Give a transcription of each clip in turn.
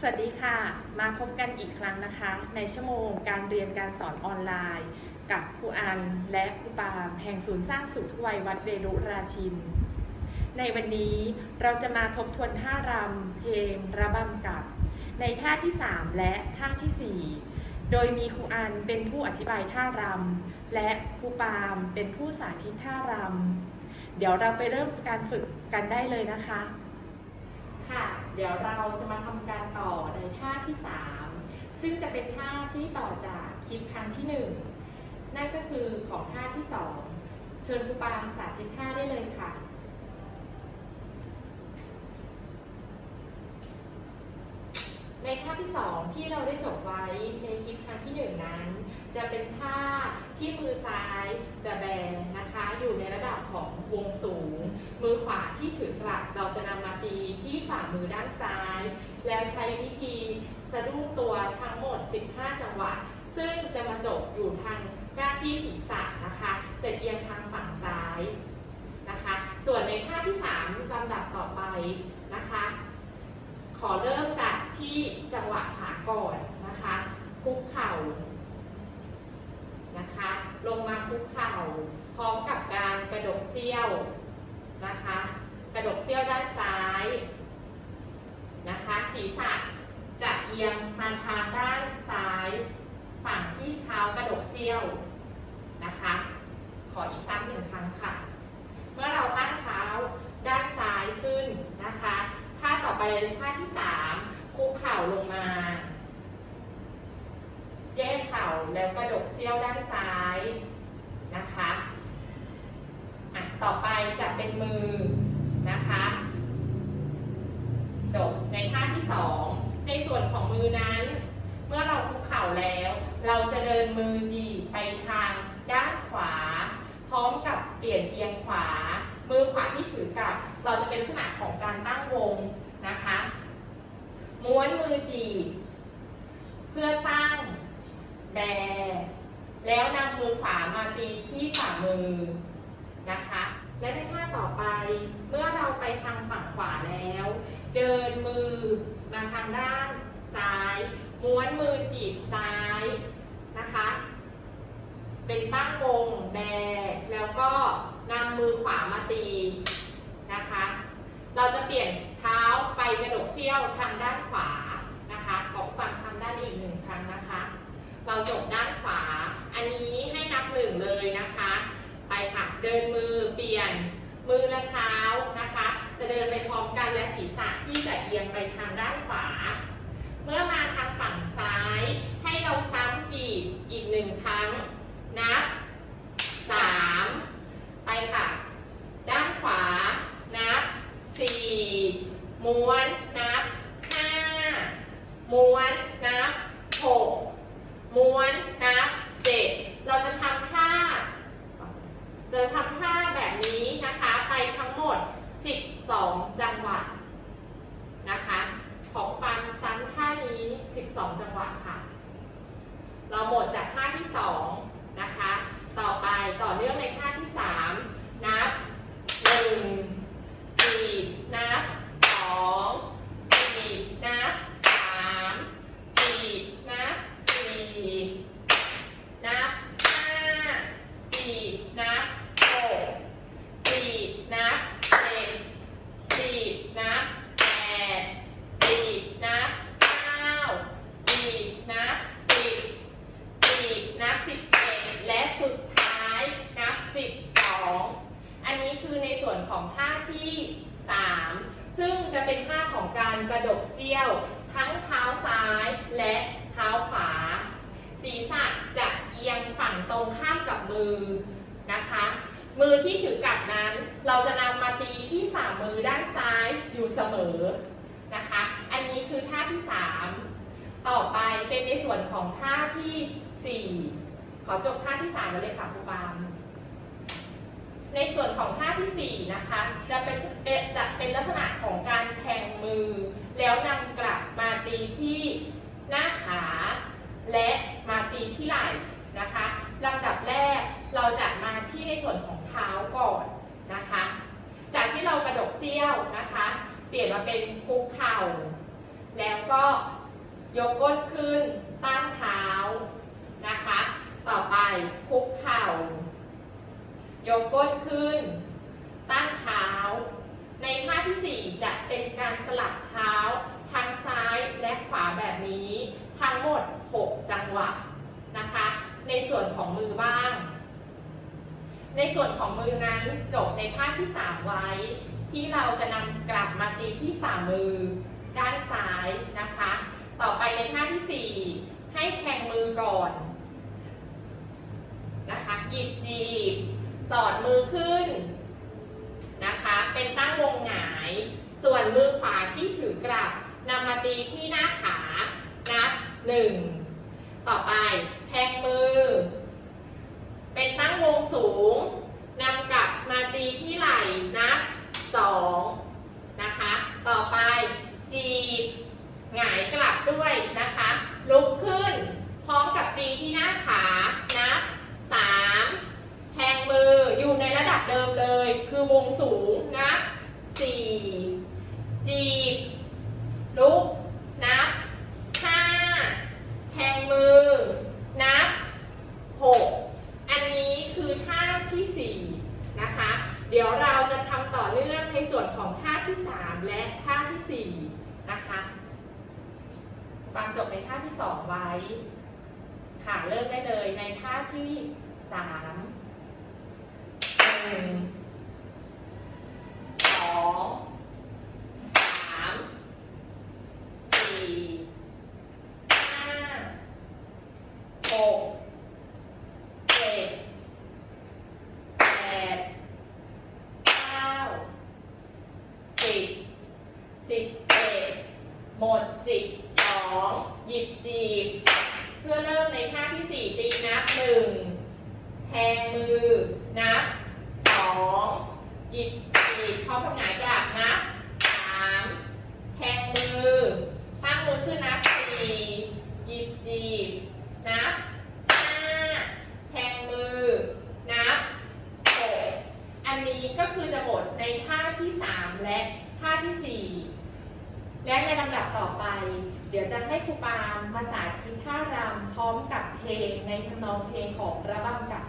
สวัสดีค่ะ มาพบกันอีกครั้งนะคะ ในชั่วโมงการเรียนการสอนออนไลน์ กับครูอันและครูปาล์มแห่งศูนย์สร้างสุขทวัยวัดเวรุราชิน ในวันนี้เราจะมาทบทวนท่ารำเพลงระบำกับ ในท่าที่ 3 และท่าทีสี่ 4 โดยมีครูอันเป็นผู้อธิบายท่ารำและครูปาล์มเป็นผู้สาธิตท่ารำเดี๋ยวเราไปเริ่มการฝึกกันได้เลยนะคะ ค่ะ เดี๋ยวเราจะมาทำการต่อในท่าที่ 3 ซึ่งจะเป็นท่าที่ต่อจากคลิปครั้งที่ 1 นั่นก็คือของท่าที่ 2 เชิญครูปาล์มสาธิตท่าได้เลยค่ะ ในท่าที่ 2 ที่เราได้จบไว้ในคลิปครั้งที่ 1 นั้น จะเป็นท่าที่มือซ้ายจะแบนนะคะ อยู่ในระดับของวงสูง มือขวาที่ถือกลับเราจะนำมาตีที่ฝ่ามือด้านซ้าย แล้วใช้วิธีสะดุ้งตัวทั้งหมด 15 จังหวะ ซึ่งจะมาจบอยู่ทางด้านที่ศีรษะนะคะ จะเอียงทางฝั่งซ้ายนะคะ ส่วนในท่าที่ 3ลำดับต่อไปนะคะ ขอเริ่มจาก ที่จังหวะขาก่อนนะคะคุกเข่านะคะ ลงมาคุกเข่าพร้อมกับการกระดกเสี้ยวนะคะ กระดกเสี้ยวด้านซ้ายนะคะ ศีรษะจะเอียงมาทางด้านซ้าย ฝั่งที่เท้ากระดกเสี้ยวนะคะ ขออีกสักหนึ่งครั้งค่ะ เมื่อเราตั้งเท้าด้านซ้ายขึ้นนะคะท่าต่อไปท่าที่สาม คุกเข่าลงมา แยกเข่าแล้วกระดกเสี้ยวด้านซ้ายนะคะอะต่อไปจะเป็นมือนะคะ จบในท่าที่สองในส่วนของมือนั้น เมื่อเราคุกเข่าแล้ว เราจะเดินมือจีไปทางด้านขวา พร้อมกับเปลี่ยนเอียงขวา มือขวาที่ถือกับ เราจะเป็นลักษณะของการตั้งวงนะคะ ม้วนมือจีบ เพื่อตั้งแบ แล้วนำมือขวามาตีที่ฝ่ามือนะคะ และในท่าต่อไปเมื่อเราไปทางฝั่งขวาแล้ว เดินมือมาทางด้านซ้าย ม้วนมือจีบซ้ายนะคะ เป็นตั้งวงแบ แล้วก็นำมือขวามาตีนะคะ เราจะเปลี่ยน ท้าไปกระดกเสี้ยวทางด้านขวานะคะขอความซ้ำด้านอีกหนึ่งครั้งนะคะ เราจบด้านขวา อันนี้ให้นับหนึ่งเลยนะคะ ไปค่ะ เดินมือเปลี่ยนมือและเท้านะคะ จะเดินไปพร้อมกันและศีรษะที่จะเอียงไปทางด้านขวา เมื่อมาทางฝั่งซ้าย ให้เราซ้ำจีบอีกหนึ่งครั้ง นับสามไปค่ะ ด้านขวา นับสี่ ม้วนนับห้าม้วนนับหกม้วนนับเจ็ดเราจะทำท่า จะทำท่าแบบนี้นะคะ ไปทั้งหมด 12 จังหวะนะคะ ของฟันซ้ำท่านี้ 12 จังหวะค่ะ เราหมดจากท่าที่ 2 นะคะ ต่อไปต่อเนื่องในท่าที่ 3 นับ 1 สี่นับ 2 สี่นับ 3 สี่นับ 4 นับ 5 สี่นับ 6 สี่นับ 7 สี่นับ 8 สี่นับ 9 สี่นับ 10 สี่นับ 11 และสุดท้ายนับ 12 อันนี้คือใน ส่วนของท่าที่ 3 ซึ่งจะเป็นท่าของการกระดกเสี้ยว ทั้งเท้าซ้ายและเท้าขวา ศีรษะจะเอียงฝั่งตรงข้ามกับมือนะคะ มือที่ถือกับนั้น เราจะนำมาตีที่ฝ่ามือด้านซ้ายอยู่เสมอนะคะ อันนี้คือท่าที่ 3 ต่อไปเป็นในส่วนของท่าที่ 4 ขอจบท่าที่3มาเลยค่ะครูปาม ในส่วนของท่าที่ 4 นะคะ จะเป็นจะเป็นลักษณะของการแทงมือ แล้วนำกลับมาตีที่หน้าขา และมาตีที่ไหล่นะคะลำดับแรกเราจะมาที่ในส่วนของเท้าก่อนนะคะ จากที่เรากระดกเสี้ยวนะคะ เปลี่ยนมาเป็นคุกเข่า แล้วก็ยกก้นขึ้นตั้งเท้านะคะ ต่อไปคุกเข่า ยกก้นขึ้น ตั้งเท้า ในท่าที่ 4 จะเป็นการสลับเท้าทั้งซ้ายและขวาแบบนี้ ทั้งหมด 6 จังหวะนะคะ ในส่วนของมือบ้าง ในส่วนของมือนั้นจบในท่าที่ 3 ไว้ ที่เราจะนำกลับมาตีที่ฝ่ามือ ด้านซ้ายนะคะ ต่อไปในท่าที่ 4 ให้แข่งมือก่อนนะคะหยิบจีบ สอดมือขึ้นนะคะ เป็นตั้งวงหงาย ส่วนมือขวาที่ถือกลับนำมาตีที่หน้าขานับหนึ่งต่อไปแทงมือ เป็นตั้งวงสูงนำกลับมาตีที่ไหล่นับสองนะคะ ต่อไปจีบหงายกลับด้วยนะคะ ลุกขึ้น พร้อมกับตีที่หน้าขานับสามแทงมืออยู่ในระดับเดิมเลย คือวงสูงนับสี่จีบ ลุก นับห้าแทงมือ นับหกอันนี้คือท่าที่สี่นะคะ เดี๋ยวเราจะทำต่อเนื่องในส่วนของท่าที่สามและท่าที่สี่นะคะฟังจบในท่าที่ สองไว้ ค่ะเริ่มได้เลยในท่าที่สามหนึ่งสองสามสี่ห้าหกเจ็ดแปดเก้าสิบสิบเอ็ดหมดสิบ องหยิบจีบ เพื่อเริ่มในท่าที่สี่ตีนับหนึ่งแทงมือ นับสองหยิบจีบพร้อมกับหงายกลับนับสามแทงมือ ตั้งมือขึ้นนับสี่หยิบจีบ นับห้าแทงมือ นับหกอันนี้ก็คือจะหมดในท่าที่สามและท่าที่สี่และในลำดับต่อไป เดี๋ยวจะให้ครูปาล์มมาสาธิตท่ารำพร้อมกับเพลงในทำนองเพลงของระบำกับ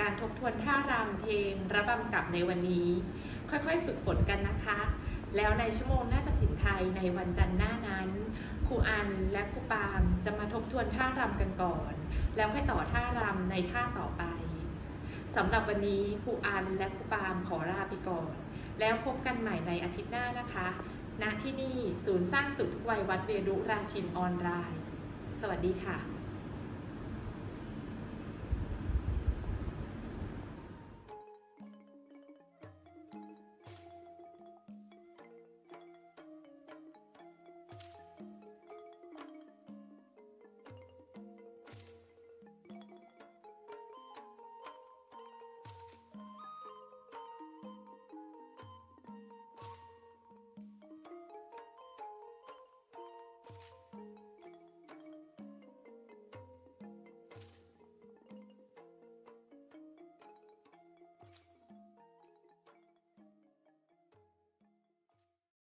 การทบทวนท่ารำเพลงระบำกับในวันนี้ ค่อยๆ ฝึกฝนกันนะคะ แล้วในชั่วโมงนาฏศิลป์ไทยในวันจันทร์หน้านั้นครูอันและครูปาล์มจะมาทบทวนท่ารำกันก่อน แล้วค่อยต่อท่ารำในท่าต่อไปสำหรับวันนี้ครูอันและครูปาล์มขอลาไปก่อน แล้วพบกันใหม่ในอาทิตย์หน้านะคะ ณที่นี่ศูนย์สร้างสุขทุกวัยวัดเวรุราชินออนไลน์ สวัสดีค่ะ